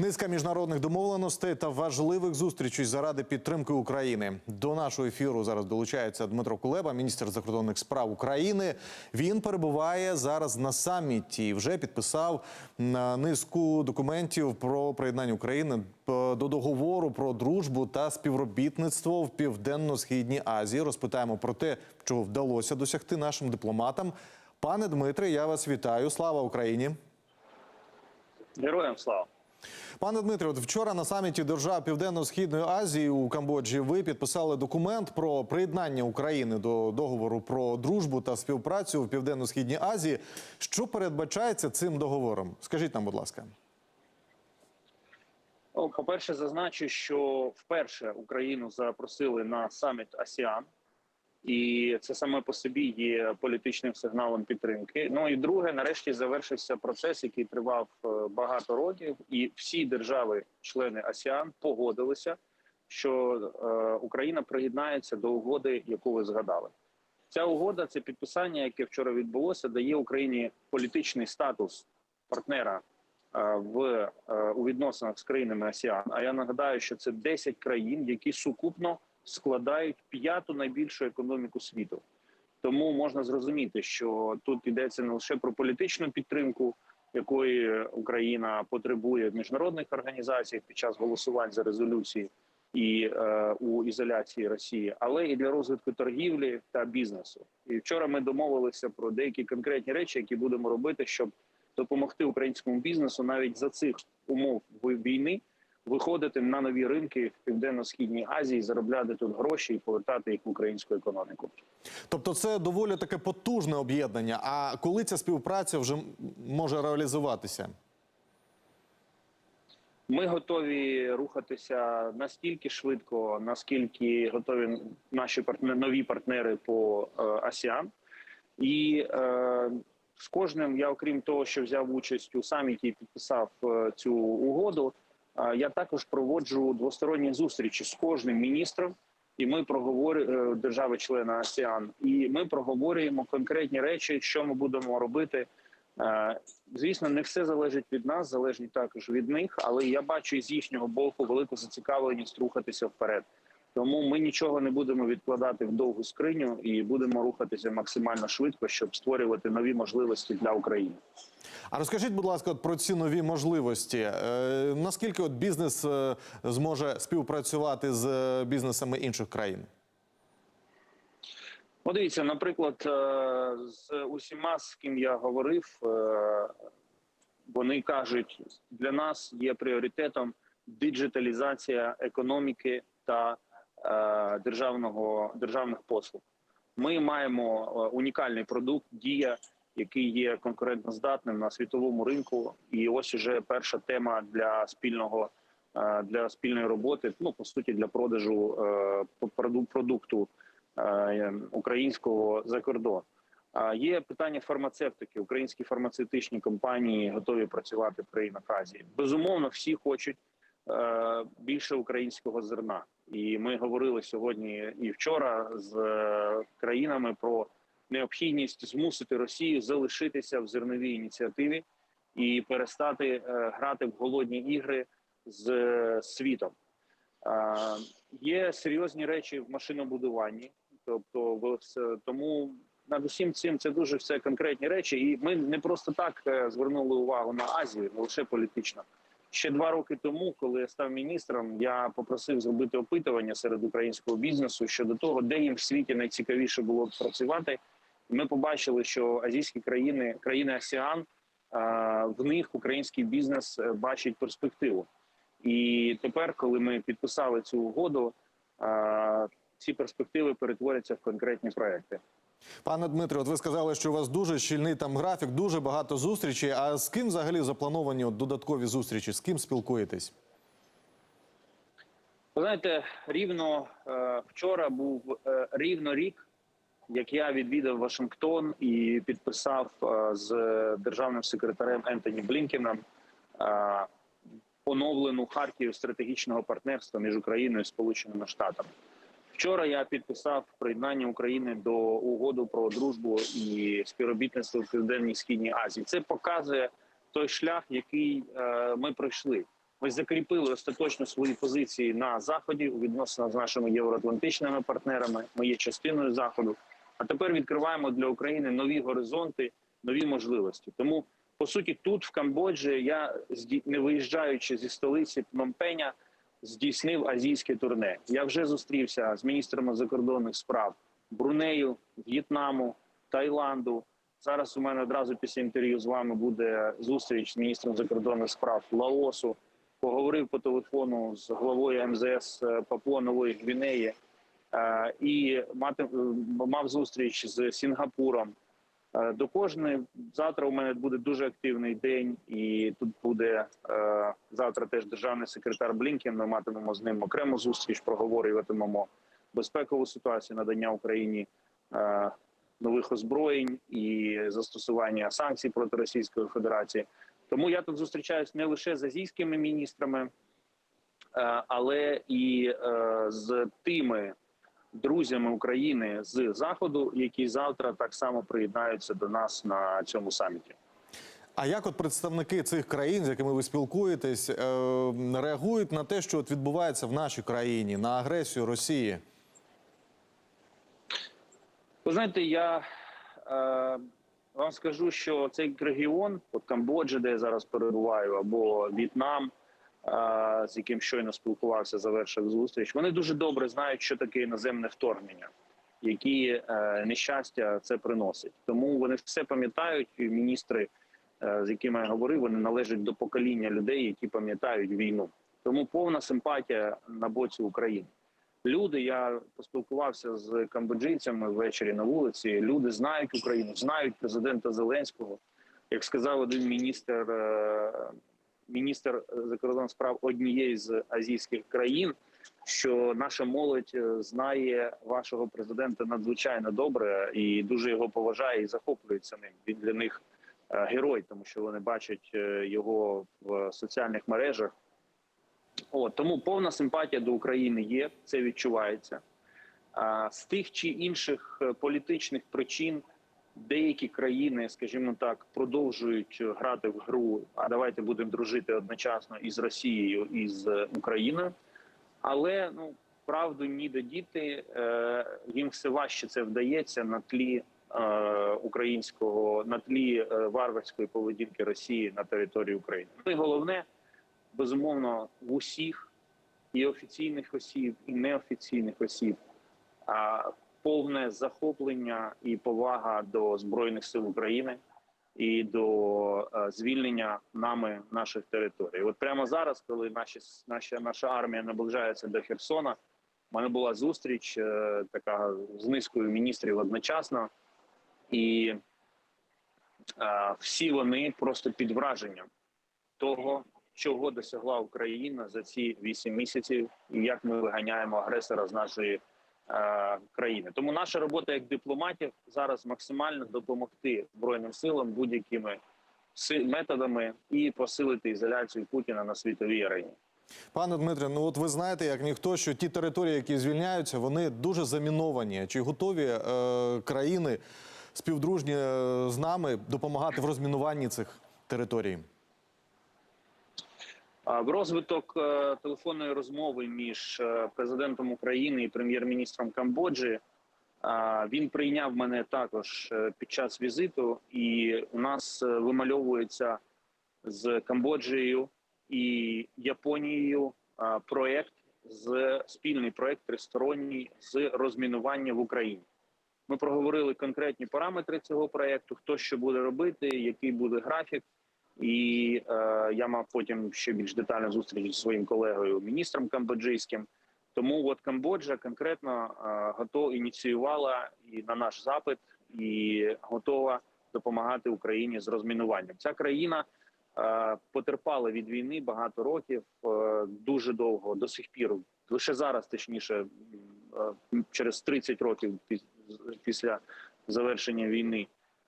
Низка міжнародних домовленостей та важливих зустрічей заради підтримки України. До нашого ефіру зараз долучається Дмитро Кулеба, міністр закордонних справ України. Він перебуває зараз на саміті. і Вже підписав на низку документів про приєднання України е, до договору про дружбу та співробітництво в південно-східній Азії. Розпитаємо про те, чого вдалося досягти нашим дипломатам. Пане Дмитре, я вас вітаю. Слава Україні! Героям слава. Пане Дмитре, от вчора на саміті держав Південно-східної Азії у Камбоджі ви підписали документ про приєднання України до договору про дружбу та співпрацю в Південно-східній Азії. Що передбачається цим договором? Скажіть нам, будь ласка. Ну, по-перше, зазначу, що вперше Україну запросили на саміт АСІАН, і це саме по собі є політичним сигналом підтримки. Ну і друге, нарешті завершився процес, який тривав е, багато років, і всі держави-члени АСІАН погодилися, що е, Україна приєднається до угоди, яку ви згадали. Ця угода, це підписання, яке вчора відбулося, дає Україні політичний статус партнера е, в у відносинах з країнами АСІАН. А я нагадаю, що це 10 країн, які сукупно складають п'яту найбільшу економіку світу. Тому можна зрозуміти, що тут йдеться не лише про політичну підтримку, якої Україна потребує в міжнародних організаціях під час голосувань за резолюції і е, у ізоляції Росії, але і для розвитку торгівлі та бізнесу. І вчора ми домовилися про деякі конкретні речі, які будемо робити, щоб допомогти українському бізнесу навіть за цих умов війни виходити на нові ринки в південно-східній Азії, заробляти тут гроші і повертати їх в українську економіку. Тобто, це доволі таке потужне об'єднання. А коли ця співпраця вже може реалізуватися? Ми готові рухатися настільки швидко, наскільки готові наші партнери, нові партнери по е, АСІАН. І е, з кожним я, окрім того, що взяв участь у саміті і підписав е, цю угоду. Е, Я також проводжу двосторонні зустрічі з кожним міністром, і ми проговорюємо держави-члени АСІАН. І ми проговорюємо конкретні речі, що ми будемо робити. Е, Звісно, не все залежить від нас, залежить також від них, але я бачу з їхнього боку велику зацікавленість рухатися вперед. Тому ми нічого не будемо відкладати в довгу скриню і будемо рухатися максимально швидко, щоб створювати нові можливості для України. А розкажіть, будь ласка, про ці нові можливості. Е, наскільки от бізнес е, зможе співпрацювати з е, бізнесами інших країн? Подивіться, наприклад, е, з усіма, з ким я говорив, вони кажуть, для нас є пріоритетом диджиталізація економіки та державного державних послуг. Ми маємо е, унікальний продукт Дія, який є конкурентноздатним на світовому ринку. І ось уже перша тема для спільного е, для спільної роботи. Ну по суті, для продажу е, продукту е, українського за кордон. Є питання фармацевтики. Українські фармацевтичні компанії готові працювати в країнах Азії. Безумовно, всі хочуть е, більше українського зерна. І ми говорили сьогодні і вчора з е, країнами про необхідність змусити Росію залишитися в зерновій ініціативі і перестати е, грати в голодні ігри з е, світом. Є серйозні речі в машинобудуванні, тобто тому над усім цим це дуже все конкретні речі, і ми не просто так звернули увагу на Азію, не лише політично. Ще два роки тому, коли я став міністром, я попросив зробити опитування серед українського бізнесу щодо того, де їм в світі найцікавіше було працювати. Ми побачили, що азійські країни, країни АСІАН, в них український бізнес е, бачить перспективу. І тепер, коли ми підписали цю угоду, ці перспективи перетворяться в конкретні проекти. Пане Дмитре, от ви сказали, що у вас дуже щільний там графік, дуже багато зустрічей. А з ким взагалі заплановані от додаткові зустрічі? З ким спілкуєтесь? Ви знаєте, рівно е, вчора був е, рівно рік, як я відвідав Вашингтон і підписав е, з державним секретарем Ентоні Блінкеном е, поновлену хартію стратегічного партнерства між Україною і Сполученими Штатами. Вчора я підписав приєднання України до угоду про дружбу і співробітництво в південній східній Азії. Це показує той шлях, який е, ми пройшли. Ми закріпили остаточно свої позиції на заході у відносинах з нашими євроатлантичними партнерами. Ми є частиною заходу. А тепер відкриваємо для України нові горизонти, нові можливості. Тому по суті, тут в Камбоджі я не виїжджаючи зі столиці Пномпеня, здійснив азійське турне. Я вже зустрівся з міністрами закордонних справ Брунею, В'єтнаму, Таїланду. Зараз у мене одразу після інтерв'ю з вами буде зустріч з міністром закордонних справ Лаосу. Поговорив по телефону з главою МЗС Папуа Нової Гвінеї е, і е, мав зустріч з Сінгапуром. Е, До кожної завтра у мене буде дуже активний день, і тут буде е, завтра теж державний секретар Блінкен. Ми матимемо з ним окрему зустріч, проговорюватимемо безпекову ситуацію, надання Україні е, нових озброєнь і застосування санкцій проти Російської Федерації. Тому я тут зустрічаюсь не лише з азійськими міністрами, е, але і е, з тими друзями України з заходу, які завтра так само приєднаються до нас на цьому саміті. А як от представники цих країн, з якими ви спілкуєтесь, е, реагують на те, що от відбувається в нашій країні, на агресію Росії? Ви знаєте, я е, вам скажу, що цей регіон, от Камбоджа, де я зараз перебуваю, або В'єтнам, з яким щойно спілкувався, завершив зустріч. Вони дуже добре знають, що таке іноземне вторгнення, які е, нещастя це приносить. Тому вони все пам'ятають. І міністри, е, з якими я говорив, вони належать до покоління людей, які пам'ятають війну. Тому повна симпатія на боці України. Люди, я поспілкувався з камбоджійцями ввечері на вулиці. Люди знають Україну, знають президента Зеленського. Як сказав один міністр, е, міністр закордонних справ однієї з азійських країн, що наша молодь е, знає вашого президента надзвичайно добре і дуже його поважає і захоплюється ним. Він для них е, герой, тому що вони бачать е, його в соціальних мережах. От, тому повна симпатія до України є, це відчувається. А, з тих чи інших е, політичних причин деякі країни, скажімо так, продовжують е, грати в гру. А давайте будемо дружити одночасно із Росією і з Україною. Але ну правду ніде діти, е, їм все важче це вдається на тлі е, українського, на тлі е, варварської поведінки Росії на території України. Ну і головне безумовно в усіх і офіційних осіб, і неофіційних осіб, повне захоплення і повага до збройних сил України і до е, звільнення нами наших територій. От прямо зараз, коли наші наша, наша армія наближається до Херсона, в мене була зустріч е, така з низкою міністрів одночасно, і е, всі вони просто під враженням того, чого досягла Україна за ці вісім місяців, і як ми виганяємо агресора з нашої країни. Тому наша робота як дипломатів зараз максимально допомогти збройним силам будь-якими методами і посилити ізоляцію Путіна на світовій арені. Пане Дмитре, ну от ви знаєте, як ніхто, що ті території, які звільняються, вони дуже заміновані. Чи готові е, країни співдружні е, з нами допомагати в розмінуванні цих територій? В розвиток е, телефонної розмови між е, президентом України і прем'єр-міністром Камбоджі він прийняв мене також е, під час візиту, і у нас е, вимальовується з Камбоджею і Японією проект з спільний проект тристоронній з розмінування в Україні. Ми проговорили конкретні параметри цього проекту, хто що буде робити, який буде графік. І е, я мав потім ще більш детальну зустріч зі своїм колегою, міністром камбоджийським. Тому от Камбоджа конкретно е, готова ініціювала і на наш запит, і готова допомагати Україні з розмінуванням. Ця країна е, потерпала від війни багато років, е, дуже довго до сих пір. Лише зараз, точніше, е, через 30 років після завершення війни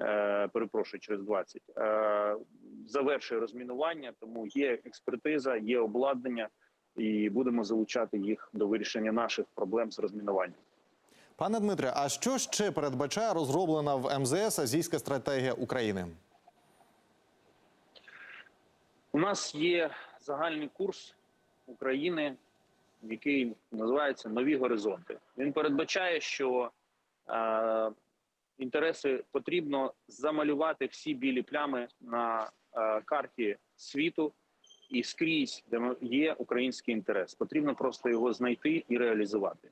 е, перепрошую, через 20, е, завершує розмінування, тому є експертиза, є обладнання, і будемо залучати їх до вирішення наших проблем з розмінуванням. Пане Дмитре, а що ще передбачає розроблена в МЗС азійська стратегія України? У нас є загальний курс України, який називається Нові горизонти. Він передбачає, що е, інтереси потрібно замалювати всі білі плями на карті світу і скрізь, де є український інтерес. Потрібно просто його знайти і реалізувати.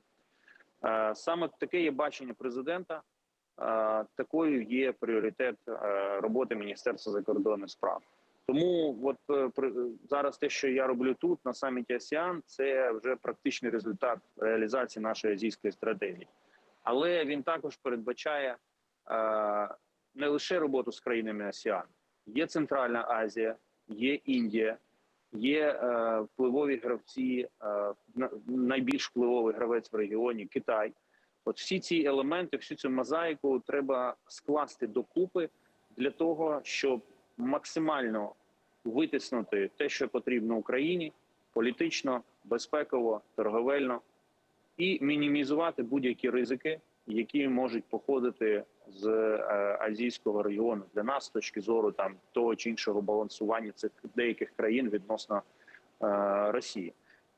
Е, Саме таке є бачення президента. Е, Такою є пріоритет е, роботи Міністерства закордонних справ. Тому, от е, зараз те, що я роблю тут на саміті АСІАН, це вже практичний результат реалізації нашої азійської стратегії. Але він також передбачає е, не лише роботу з країнами АСІАН. Є Центральна Азія, є Індія, є е, впливові гравці, е, на- найбільш впливовий гравець в регіоні Китай. От всі ці елементи, всю цю мозаїку треба скласти докупи для того, щоб максимально витиснути те, що потрібно Україні політично, безпеково, торговельно, і мінімізувати будь-які ризики, які можуть походити з е, азійського регіону для нас з точки зору там того чи іншого балансування цих деяких країн відносно е, Росії.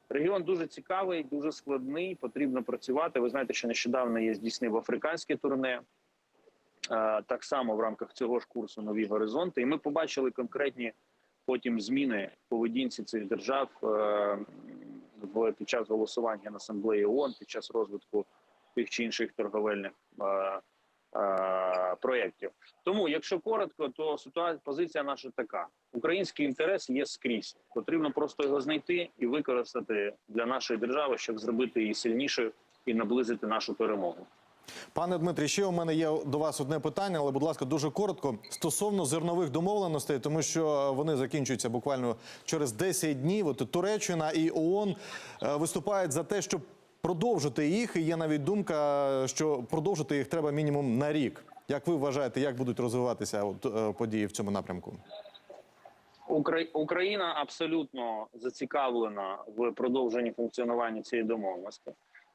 Регіон дуже цікавий, дуже складний. Потрібно працювати. Ви знаєте, що нещодавно я здійснив африканське турне. е, Так само в рамках цього ж курсу нові горизонти, і ми побачили конкретні потім зміни в поведінці цих держав е, під час голосування на асамблеї ООН, під час розвитку тих чи інших торговельних е, е, проєктів. Тому, якщо коротко, то ситуація позиція наша така: український інтерес є скрізь. Потрібно просто його знайти і використати для нашої держави, щоб зробити її сильнішою і наблизити нашу перемогу. Пане Дмитрі, ще у мене є до вас одне питання, але, будь ласка, дуже коротко стосовно зернових домовленостей, тому що вони закінчуються буквально через 10 днів. От Туреччина і ООН е, виступають за те, щоб продовжити їх. І є навіть думка, що продовжити їх треба мінімум на рік. Як ви вважаєте, як будуть розвиватися от, е, події в цьому напрямку? Укра- Україна абсолютно зацікавлена в продовженні функціонування цієї домовленості.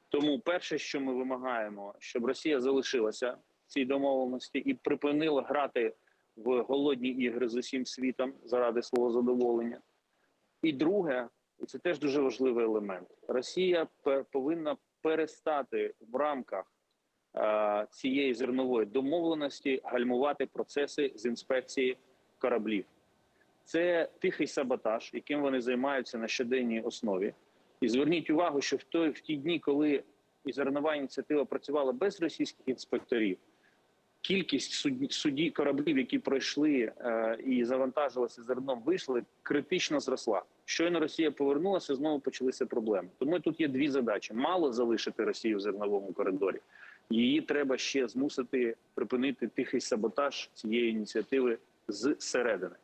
Тому перше, що ми вимагаємо, щоб Росія залишилася в цій домовленості і припинила грати в голодні ігри з усім світом заради свого задоволення. І друге, і це теж дуже важливий елемент. Росія повинна перестати в рамках е, цієї зернової домовленості гальмувати процеси з інспекції кораблів. Це тихий саботаж, яким вони займаються на щоденній основі. І зверніть увагу, що в той в ті дні, коли і зернова ініціатива працювала без російських інспекторів, кількість судді, судді кораблів, які пройшли е, і завантажилися зерном, вийшли, критично зросла. Щойно Росія повернулася, знову почалися проблеми. Тому тут є дві задачі: мало залишити Росію в зерновому коридорі. Її треба ще змусити припинити тихий саботаж цієї ініціативи зсередини.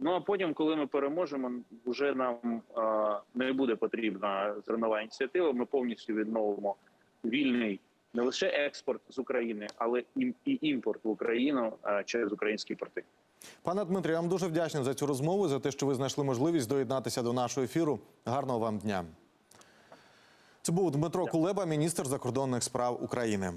Ну а потім, коли ми переможемо, вже нам е, не буде потрібна зернова ініціатива. Ми повністю відновимо вільний не лише експорт з України, але і, імпорт в Україну е, через українські порти. Пане Дмитрі, я вам дуже вдячний за цю розмову, за те, що ви знайшли можливість доєднатися до нашого ефіру. Гарного вам дня. Це був Дмитро Кулеба, міністр закордонних справ України.